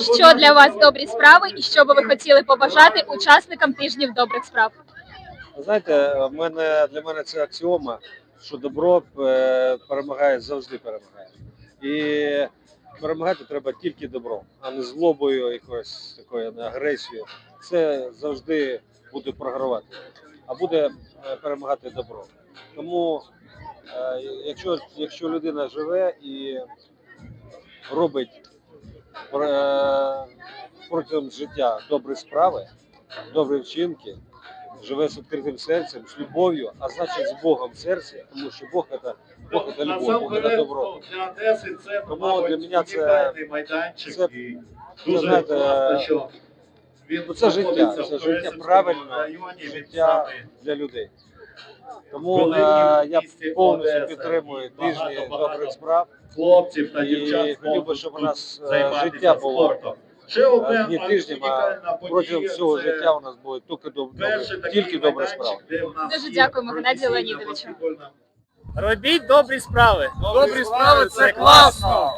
Що для вас добрі справи і що би ви хотіли побажати учасникам тижнів добрих справ? Знаєте, в мене для мене це аксіома, що добро е, перемагає завжди перемагає. І перемагати треба тільки добром, а не злобою, якоюсь такою не агресією. Це завжди буде програвати, а буде е, перемагати добро. Тому, е, якщо, якщо людина живе і робить протягом життя добрі справи, добрі вчинки, живе з відкритим серцем, з любов'ю, а значить з Богом в серці, тому що Бог це Бог це любов, Бог це добро. Для Одеси це, Тому для мене це- майданчик. це- і дуже знаєте, класно, він це життя, це життя правильне, життя для людей. Тому е, я повністю підтримую тижні добрих справ. хлопців та дівчат хотів би, щоб у нас, е, життя було. Ще одне Не тижнем, а протягом всього життя у нас буде тільки добре, тільки майданчик, справи. Дуже дякуємо, Геннадію Леонідовичу. Робіть добрі справи. Добрі справи це класно!